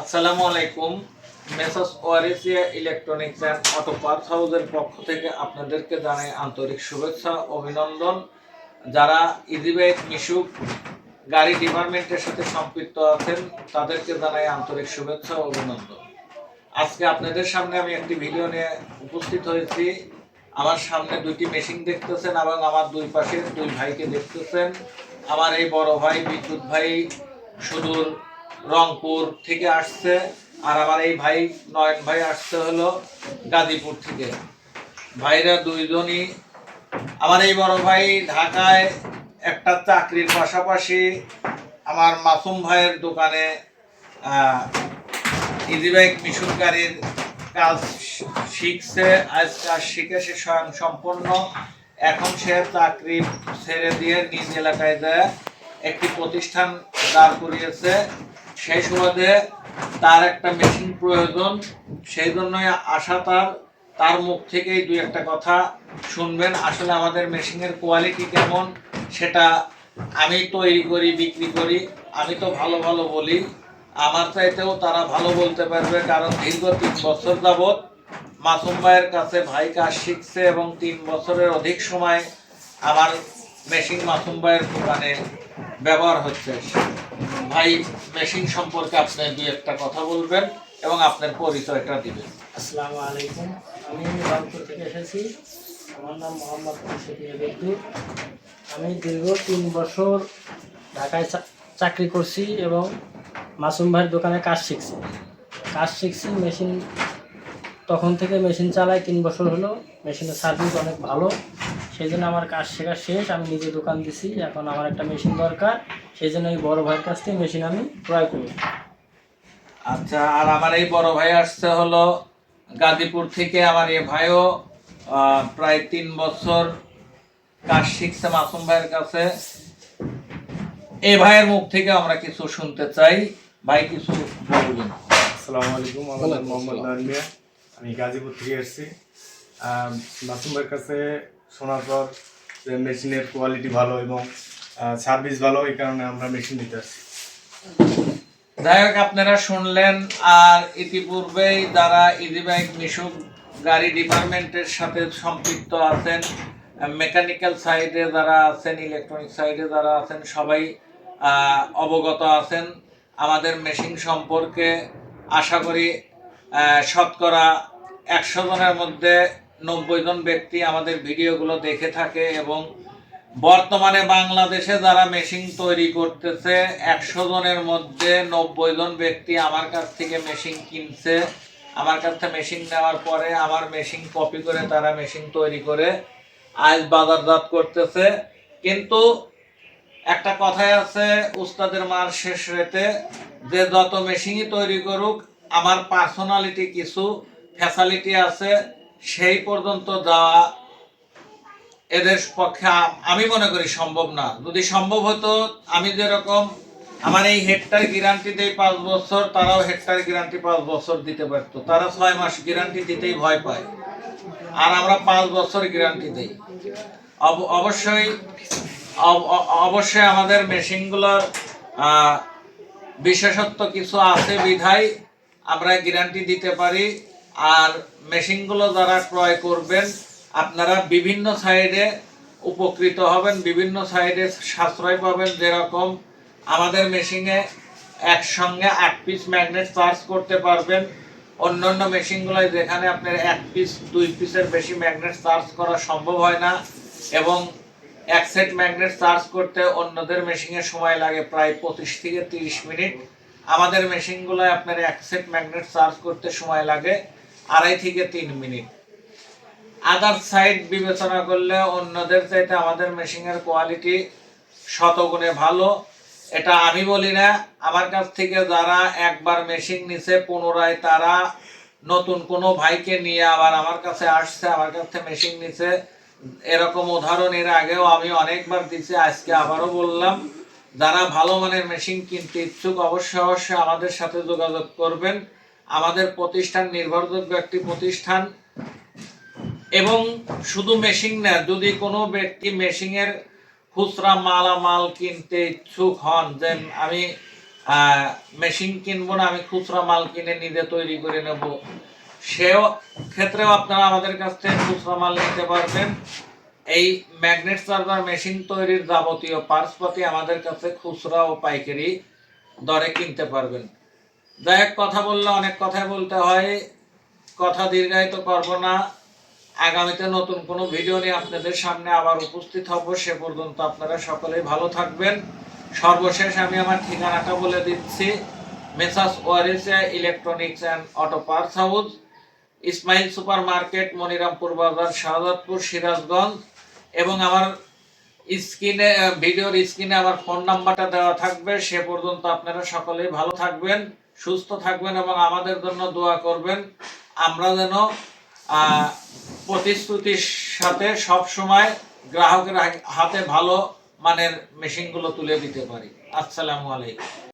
আসসালামু আলাইকুম। Messrs Warisia electronics and auto parts হাউসের পক্ষ থেকে আপনাদেরকে জানাই আন্তরিক শুভেচ্ছা, অভিনন্দন। যারা ইজিবাইক, মিশুক গাড়ি ডিপার্টমেন্টের সাথে সম্পৃক্ত আছেন, তাদেরকে জানাই আন্তরিক শুভেচ্ছা, অভিনন্দন। আজকে আপনাদের সামনে আমি একটি ভিডিও নিয়ে উপস্থিত হয়েছি। আমার সামনে দুইটি মেশিন দেখতেছেন এবং আমার দুই পাশে দুই ভাইকে দেখতেছেন। আমার এই বড় ভাই, বিদ্যুৎ ভাই সুদূর রংপুর থেকে আসছে, আর আমার এই ভাই, নয়ন ভাই আসছে হলো গাজীপুর থেকে। ভাইরা দুইজনই, আমার এই বড় ভাই ঢাকায় একটা চাকরির পাশাপাশি আমার মাসুম ভাইয়ের দোকানে ইজিবাইক মিশুক গাড়ির কাজ শিখছে, আজ কাজ শিখে সে স্বয়ং সম্পন্ন এখন সে চাকরি ছেড়ে দিয়ে নিজ এলাকায় যায়। একটি প্রতিষ্ঠান দাঁড় করিয়েছে। সেই সুবাদে তার একটা মেশিন প্রয়োজন। সেই জন্যই আশা তার তার মুখ থেকেই দুই একটা কথা শুনবেন। আসলে আমাদের মেশিনের কোয়ালিটি কেমন, সেটা আমি তৈরি করি, বিক্রি করি। আমি তো ভালো ভালো বলি। আমার চাইতেও তারা ভালো বলতে পারবে, কারণ দীর্ঘ তিন বছর যাবৎ মাসুম ভাইয়ের কাছে ভাই কাজ শিখছে এবং তিন বছরের অধিক সময় আমার মেশিন মাসুম ভাইয়ের দোকানে ব্যবহার হচ্ছে। ভাই, মেশিন সম্পর্কে আপনি দুই একটা কথা বলবেন এবং আপনার পরিচয়টা দিবেন। আসসালামু আলাইকুম। আমি রংপুর থেকে এসেছি। আমার নাম মোহাম্মদ বিদ্যুৎ আমি দীর্ঘ তিন বছর ঢাকায় চাকরি করছি এবং মাসুম ভাইয়ের দোকানে কাজ শিখছি। কাজ শিখছি, মেশিন তখন থেকে মেশিন চালাই তিন বছর হলো। মেশিনের সার্ভিস অনেক ভালো। সেই জন্য আমার কাজ শেখা শেষ আমি নিজে দোকান দিছি এখন আমার একটা মেশিন দরকার সেই জন্য এই বড় ভাইয়ের কাছ থেকে মেশিন আমি ক্রয় করি। আচ্ছা আর আমার এই বড় ভাই আসছে হলো গাজীপুর থেকে আমার এ ভাইও প্রায় তিন বছর কাজ শিখছে মাসুম ভাইয়ের কাছে। এ ভাইয়ের মুখ থেকে আমরা কিছু শুনতে চাই। ভাই কিছু বলবেন। আসসালামু আলাইকুম আমার নাম মোহাম্মদ আমি গাজীপুর থেকে এসেছি। মাসুম ভাইয়ের কাছে শোনার পর মেশিনের কোয়ালিটি ভালো এবং সার্ভিস ভালো, এই কারণে আমরা মেশিন নিতে আসছি। যাই হোক, আপনারা শুনলেন আর ইতিপূর্বেই যারা ইজিবাইক মিশুক গাড়ি ডিপার্টমেন্টের সাথে সম্পৃক্ত আছেন মেকানিক্যাল সাইডে যারা আছেন ইলেকট্রনিক সাইডে যারা আছেন, সবাই অবগত আছেন। আমাদের মেশিন সম্পর্কে আশা করি শতকরা একশো জনের মধ্যে নব্বই জন ব্যক্তি আমাদের ভিডিওগুলো দেখে থাকে এবং বর্তমানে বাংলাদেশে যারা মেশিন তৈরি করতেছে, একশো জনের মধ্যে নব্বই জন ব্যক্তি আমার কাছ থেকে মেশিন কিনছে। আমার কাছ থেকে মেশিন নেওয়ার পরে আমার মেশিন কপি করে তারা মেশিন তৈরি করে আজ বাজারজাত করতেছে। কিন্তু একটা কথাই আছে, উস্তাদের মার শেষ রেতে, যে যত মেশিনই তৈরি করুক, আমার পার্সোনালিটি কিছু ফ্যাসালিটি আছে। সেই পর্যন্ত যাওয়া এদের পক্ষে আমি মনে করি সম্ভব না। যদি সম্ভব হতো, আমি যেরকম আমার এই হেডটার গ্যারান্টি দেই পাঁচ বছর, তারাও হেডটার গ্যারান্টি পাঁচ বছর দিতে পারতো। তারা ছয় মাস গ্যারান্টি দিতেই ভয় পায়। আর আমরা পাঁচ বছর গ্যারান্টি দেই। অব- অবশ্যই অব- অবশ্যই আমাদের মেশিনগুলোর বিশেষত্ব কিছু আছে বিধায় আমরা গ্যারান্টি দিতে পারি। আর মেশিনগুলো যারা ক্রয় করবেন, আপনারা বিভিন্ন সাইডে উপকৃত হবেন, বিভিন্ন সাইডে সাশ্রয় পাবেন যেরকম আমাদের মেশিনে একসঙ্গে আট পিস ম্যাগনেট চার্জ করতে পারবেন। অন্যান্য মেশিনগুলোয় যেখানে আপনার এক পিস, দুই পিসের বেশি ম্যাগনেট চার্জ করা সম্ভব হয় না এবং এক সেট ম্যাগনেট চার্জ করতে অন্যদের মেশিনে সময় লাগে প্রায় পঁচিশ থেকে তিরিশ মিনিট। আমাদের মেশিনগুলোয় আপনার এক সেট ম্যাগনেট চার্জ করতে সময় লাগে। আড়াই থেকে তিন মিনিট। আদার সাইড বিবেচনা করলে অন্যদের চাইতে আমাদের মেশিনের কোয়ালিটি শতগুণে ভালো। এটা আমি বলি না, আমার কাছ থেকে যারা একবার মেশিন নিছে, পুনরায় তারা নতুন কোনো ভাইকে নিয়ে আবার আমার কাছে আসছে, আমার কাছে মেশিন নিছে। এরকম উদাহরণ এর আগেও আমি অনেকবার দিছি, আজকে আবারও বললাম। যারা ভালো মানের মেশিন কিনতে ইচ্ছুক, অবশ্যই অবশ্যই আমাদের সাথে যোগাযোগ করবেন। আমাদের প্রতিষ্ঠান, নির্ভরযোগ্য একটি প্রতিষ্ঠান এবং শুধু মেশিন না, যদি কোনো ব্যক্তি মেশিনের খুচরা মালামাল কিনতে ইচ্ছুক হন যে আমি মেশিন কিনবো না, আমি খুচরা মাল কিনে নিজে তৈরি করে নেব। সেও, ক্ষেত্রেও আপনারা আমাদের কাছ থেকে খুচরা মাল নিতে পারবেন। এই ম্যাগনেট সার্ভার মেশিন তৈরির যাবতীয় পার্সপাতি আমাদের কাছে খুচরা ও পাইকারি দরে কিনতে পারবেন। যাই কথা বললে অনেক কথাই বলতে হয়। কথা দীর্ঘায়িত করব না। আগামীতে নতুন কোনো ভিডিও নিয়ে আপনাদের সামনে আবার উপস্থিত হব। সে পর্যন্ত আপনারা সকলেই ভালো থাকবেন। সর্বশেষ আমি আমার ঠিকানাটা বলে দিচ্ছি। Messrs Warisia electronics and auto parts house, Ismail super market Monirampur বাজার, শাহজাদপুর, সিরাজগঞ্জ এবং আমার স্ক্রিনে, ভিডিওর স্ক্রিনে আমার ফোন নাম্বারটা দেওয়া থাকবে। সে পর্যন্ত আপনারা সকলেই ভালো থাকবেন। সুস্থ থাকবেন এবং আমাদের জন্য দোয়া করবেন। আমরা যেন প্রতিশ্রুতির সাথে সব সময় গ্রাহকের হাতে ভালো মানের মেশিনগুলো তুলে দিতে পারি। আসসালামু আলাইকুম।